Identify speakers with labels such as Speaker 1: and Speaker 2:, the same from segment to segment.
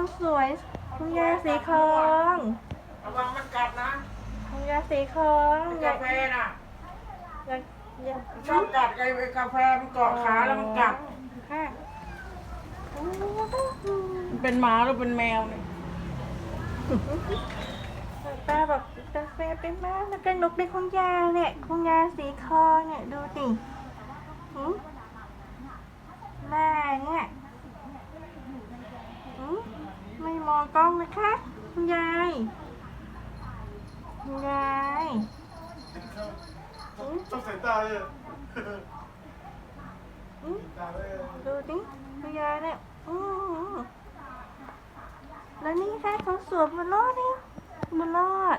Speaker 1: คนสวย คุณยายสีทอง
Speaker 2: ระวังมันกัดนะ
Speaker 1: คุณยายสีทอง
Speaker 2: ไอ้
Speaker 1: อยาก
Speaker 2: กาแฟน่ะ
Speaker 1: อยากอยาก
Speaker 2: ชอบกัดไอ้กาแฟมันเกาะขาแล้วมันกัด
Speaker 1: ค่ะ
Speaker 2: มันเป็นหมาหรือเป็นแมวเนี่ย
Speaker 1: ป้าบอกกาแฟเป็นมากแล้วก็นกเป็นคุณยายเนี่ยคุณยายสีทองเนี่ยดูสิหืมแม่เนี่ยหืมไม่มองก ล้องนะคะคุณยายคุณยายหืม
Speaker 3: ต้องใส่ตาเลย
Speaker 1: หืม
Speaker 3: ตาเลย
Speaker 1: ดูดิคุณยายเนี่ยอืมแล้วนี่ค่ะเขาสวมบุญรอดเนี่ยบุญรอด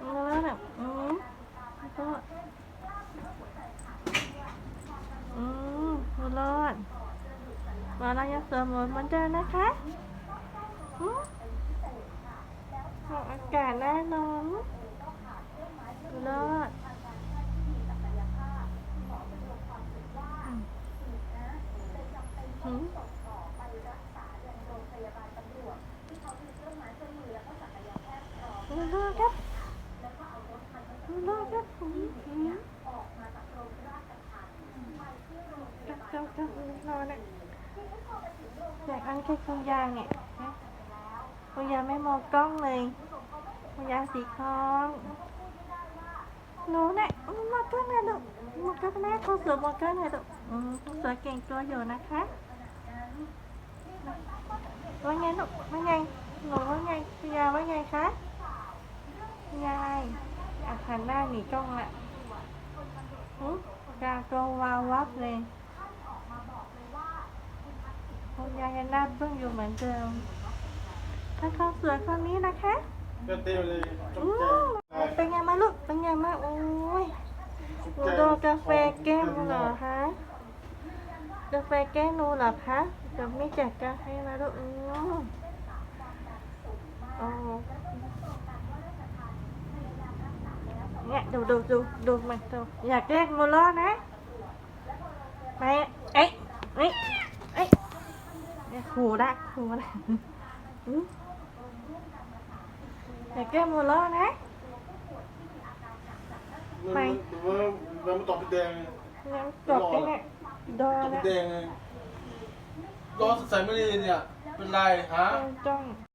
Speaker 1: บุญรอดแบบอืมบุญรอดอืมบุญรอดมาเราจะสวมหมวกเหมือนเดิมนะคะ อออกอากาศแน่นอนรอดรอครับรอครับหืมหืมจับจับจับรอนะอยากอันแค่คุณยายเนี่ย คุณยายไม่มองกล้องเลยคุณยายสีทองหนูเนี่ยมองกล้องหน่อยลูกมองกล้องหน้าเขาสวยมองกล้องหน่อยลูกอืมสวยเก่งตัวอยู่นะคะว่าไงลูกว่าไงหนูว่าไงคุณยายว่าไงคะยายอาหันหน้าหนีกล้องละหืตาโตวาววับเลยคุณยายยังหน้าเพิ่งอยู่เหมือนเดิม ถ้าเขาสวยคนนี้นะคะ
Speaker 3: ก็เต็มเลยต
Speaker 1: อู้
Speaker 3: กใจ
Speaker 1: เป็นไงมาลูก เป็นไงมาโอ้ยหนูโดนกาแฟแก้มเหรอคะกาแฟแก้มหนูเหรอคะเดี๋ยวไม่แจกกาแฟนะลูกอืมโอ้เนี่ยดูดูดูดูมันดูอยากแยกโมล้อนะไปเอ๊ะเอ๊ะเอ๊ะเนี่ยขู่ได้ขู่ได้ อืมอยากแก้โมล้อนะไป
Speaker 3: มันมันตอบเป็นแดง
Speaker 1: งั้นจบกันเนี่ยดอ
Speaker 3: ตอบเป็
Speaker 1: นะ
Speaker 3: นแดงไงร้อนใส่ไม่ดีเนี่ย เป็นไรฮะ
Speaker 1: จ้อง